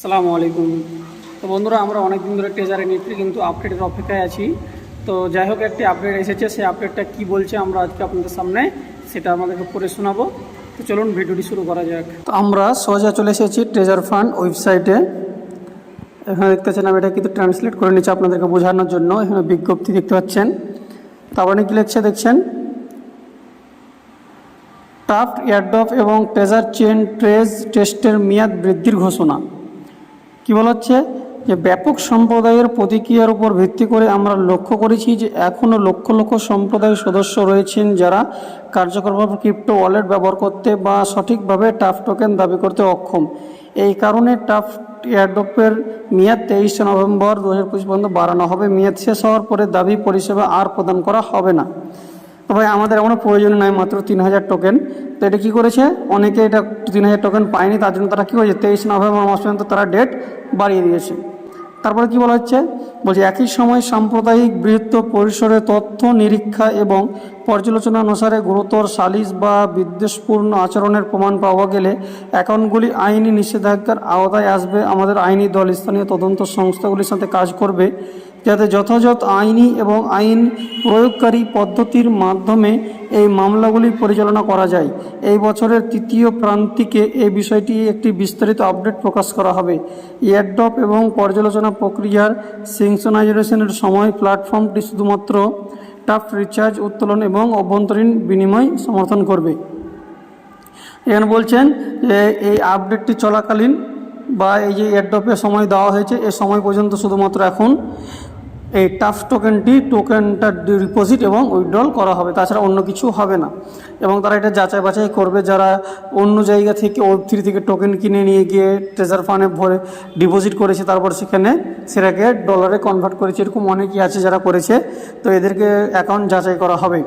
আসসালামু আলাইকুম। তো বন্ধুরা, আমরা অনেক দিন ধরে ট্রেজারে নিফটি কিন্তু আপডেটের অপেক্ষায় আছি। তো যাই হোক, একটি আপডেট এসেছে। সেই আপডেটটা কি বলছে আমরা আজকে আপনাদের সামনে, সেটা আমাদেরকে পড়ে শোনাবো। তো চলুন, ভিডিওটি শুরু করা যাক। তো আমরা সোজা চলে এসেছি ট্রেজার ফান্ড ওয়েবসাইটে এখানে দেখতেছেন, আমি এটা কিন্তু ট্রান্সলেট করে নিচ্ছি আপনাদেরকে বোঝানোর জন্য। এখানে বিজ্ঞপ্তি দেখতে পাচ্ছেন। তারপরে কি লিখছে, দেখছেন টাফট এয়ারডপ এবং ট্রেজার চেন ট্রেজ টেস্টের মেয়াদ বৃদ্ধির ঘোষণা। কি বলা হচ্ছে যে ব্যাপক সম্প্রদায়ের প্রতিক্রিয়ার উপর ভিত্তি করে আমরা লক্ষ্য করেছি যে এখনও লক্ষ লক্ষ সম্প্রদায়ের সদস্য রয়েছেন যারা কার্যকরভাবে ক্রিপ্টো ওয়ালেট ব্যবহার করতে বা সঠিকভাবে টাফ টোকেন দাবি করতে অক্ষম। এই কারণে টাফ এয়ারডপের মেয়াদ তেইশে নভেম্বর দু হাজার পঁচিশ পর্যন্ত বাড়ানো হবে। মেয়াদ শেষ হওয়ার পরে দাবি পরিষেবা আর প্রদান করা হবে না। ভাই, আমাদের এখনও প্রয়োজন নাই মাত্র তিন হাজার টোকেন তো এটা কী করেছে? অনেকে এটা তিন হাজার টোকেন পায়নি, তার জন্য তারা কী করেছে? তেইশ নভেম্বর মাস পর্যন্ত তারা ডেট বাড়িয়ে দিয়েছে। তারপরে কি বলা হচ্ছে? বলছে, একই সময় সাম্প্রদায়িক বৃহত্ত পরিসরে তথ্য নিরীক্ষা এবং পর্যালোচনা অনুসারে গুরুতর সালিস বা বিদ্বেষপূর্ণ আচরণের প্রমাণ পাওয়া গেলে অ্যাকাউন্টগুলি আইনি নিষেধাজ্ঞার আওতায় আসবে। আমাদের আইনি দল স্থানীয় তদন্ত সংস্থাগুলির সাথে কাজ করবে, যাতে যথাযথ আইনি এবং আইন প্রয়োগকারী পদ্ধতির মাধ্যমে এই মামলাগুলি পরিচালনা করা যায়। এই বছরের তৃতীয় প্রান্তিকে এই বিষয়টি একটি বিস্তারিত আপডেট প্রকাশ করা হবে। এয়ারড্রপ এবং পর্যালোচনা প্রক্রিয়ার সিংসনাইজেশনের সময় প্ল্যাটফর্মটি শুধুমাত্র টাফ রিচার্জ উত্তোলন এবং অভ্যন্তরীণ বিনিময় সমর্থন করবে। এখানে বলছেন যে, এই আপডেটটি চলাকালীন বা এই যে এয়ারড্রপের সময় দেওয়া হয়েছে, এ সময় পর্যন্ত শুধুমাত্র এখন এই টাফ টোকেনটি টোকেনটা ডিপোজিট এবং উইড্রল করা হবে, তাছাড়া অন্য কিছু হবে না। এবং তারা এটা যাচাই বাছাই করবে, যারা অন্য জায়গা থেকে ওয়েব থ্রি থেকে টোকেন কিনে নিয়ে গিয়ে ট্রেজার ফান্ডে ভরে ডিপোজিট করেছে, তারপর সেখানে সেটাকে ডলারে কনভার্ট করেছে, এরকম অনেকই আছে যারা করেছে। তো এদেরকে অ্যাকাউন্ট যাচাই করা হবে।